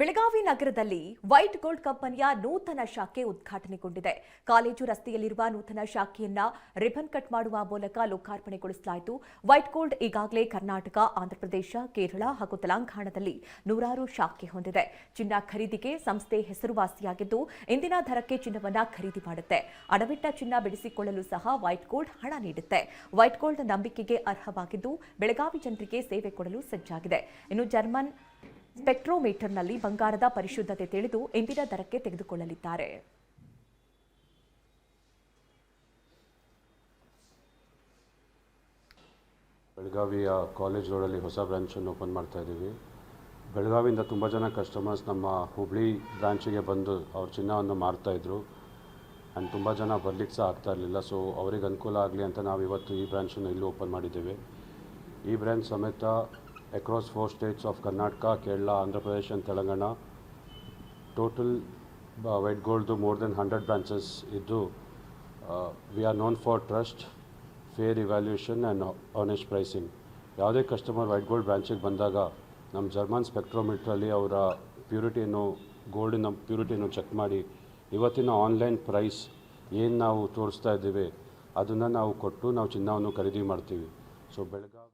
ಬೆಳಗಾವಿ ನಗರದಲ್ಲಿ white gold ಕಂಪನಿಯ ನೂತನ ಶಾಖೆ ಉದ್ಘಾಟನೆಗೊಂಡಿದೆ. ಕಾಲೇಜು ರಸ್ತೆಯಲ್ಲಿರುವ ನೂತನ ಶಾಖೆಯನ್ನ ರಿಬನ್ ಕಟ್ ಮಾಡುವ ಮೂಲಕ ಲೋಕಾರ್ಪಣೆಗೊಳಿಸಲಾಯಿತು. ವೈಟ್ ಗೋಲ್ಡ್ ಈಗಾಗಲೇ ಕರ್ನಾಟಕ, ಆಂಧ್ರಪ್ರದೇಶ, ಕೇರಳ ಹಾಗೂ ತೆಲಂಗಾಣದಲ್ಲಿ ನೂರಾರು ಶಾಖೆ ಹೊಂದಿದೆ. ಚಿನ್ನ ಖರೀದಿಗೆ ಸಂಸ್ಥೆ ಹೆಸರುವಾಸಿಯಾಗಿದ್ದು, ಇಂದಿನ ದರಕ್ಕೆ ಚಿನ್ನವನ್ನ ಖರೀದಿ ಮಾಡುತ್ತೆ. ಅಡವಿಟ್ಟ ಚಿನ್ನ ಬಿಡಿಸಿಕೊಳ್ಳಲು ಸಹ ವೈಟ್ ಗೋಲ್ಡ್ ಹಣ ನೀಡುತ್ತೆ. ವೈಟ್ ಗೋಲ್ಡ್ ನಂಬಿಕೆಗೆ ಅರ್ಹವಾಗಿದ್ದು, ಬೆಳಗಾವಿ ಜನರಿಗೆ ಸೇವೆ ಕೊಡಲು ಸಜ್ಜಾಗಿದೆ. ಇನ್ನು ಜರ್ಮನ್ ಸ್ಪೆಕ್ಟ್ರೋಮೀಟರ್ನಲ್ಲಿ ಬಂಗಾರದ ಪರಿಶುದ್ಧತೆ ತಿಳಿದು ಇಂದಿನ ದರಕ್ಕೆ ತೆಗೆದುಕೊಳ್ಳಲಿದ್ದಾರೆ. ಬೆಳಗಾವಿಯ ಕಾಲೇಜ್ ರೋಡಲ್ಲಿ ಹೊಸ ಬ್ರ್ಯಾಂಚನ್ನು ಓಪನ್ ಮಾಡ್ತಾ ಇದ್ದೀವಿ. ಬೆಳಗಾವಿಯಿಂದ ತುಂಬ ಜನ ಕಸ್ಟಮರ್ಸ್ ನಮ್ಮ ಹುಬ್ಳಿ ಬ್ರ್ಯಾಂಚಿಗೆ ಬಂದು ಅವ್ರ ಚಿನ್ನವನ್ನು ಮಾರ್ತಾಯಿದ್ರು ಆ್ಯಂಡ್ ತುಂಬ ಜನ ಬರ್ಲಿಕ್ಕೆ ಸಹ ಆಗ್ತಾ ಇರಲಿಲ್ಲ. ಸೊ ಅವ್ರಿಗೆ ಅನುಕೂಲ ಆಗಲಿ ಅಂತ ನಾವು ಇವತ್ತು ಈ ಬ್ರ್ಯಾಂಚನ್ನು ಇಲ್ಲಿ ಓಪನ್ ಮಾಡಿದ್ದೇವೆ. ಈ ಬ್ರ್ಯಾಂಚ್ ಸಮೇತ across four states of Karnataka Kerala Andhra Pradesh and Telangana total white ಗೋಲ್ಡ್ದು more than hundred branches ಇದ್ದು we are known for trust fair evaluation and honest pricing ಯಾವುದೇ ಕಸ್ಟಮರ್ ವೈಟ್ ಗೋಲ್ಡ್ ಬ್ರಾಂಚಿಗೆ ಬಂದಾಗ ನಮ್ಮ German ಸ್ಪೆಕ್ಟ್ರೋಮೀಟ್ರಲ್ಲಿ ಅವರ ಪ್ಯೂರಿಟಿಯನ್ನು ಗೋಲ್ಡಿನ ಪ್ಯೂರಿಟಿಯನ್ನು check ಮಾಡಿ ಇವತ್ತಿನ online price ಏನು ನಾವು ತೋರಿಸ್ತಾ ಇದ್ದೀವಿ ಅದನ್ನು ನಾವು ಕೊಟ್ಟು ನಾವು ಚಿನ್ನವನ್ನು ಖರೀದಿ ಮಾಡ್ತೀವಿ ಸೊ ಬೆಳಗಾವಿ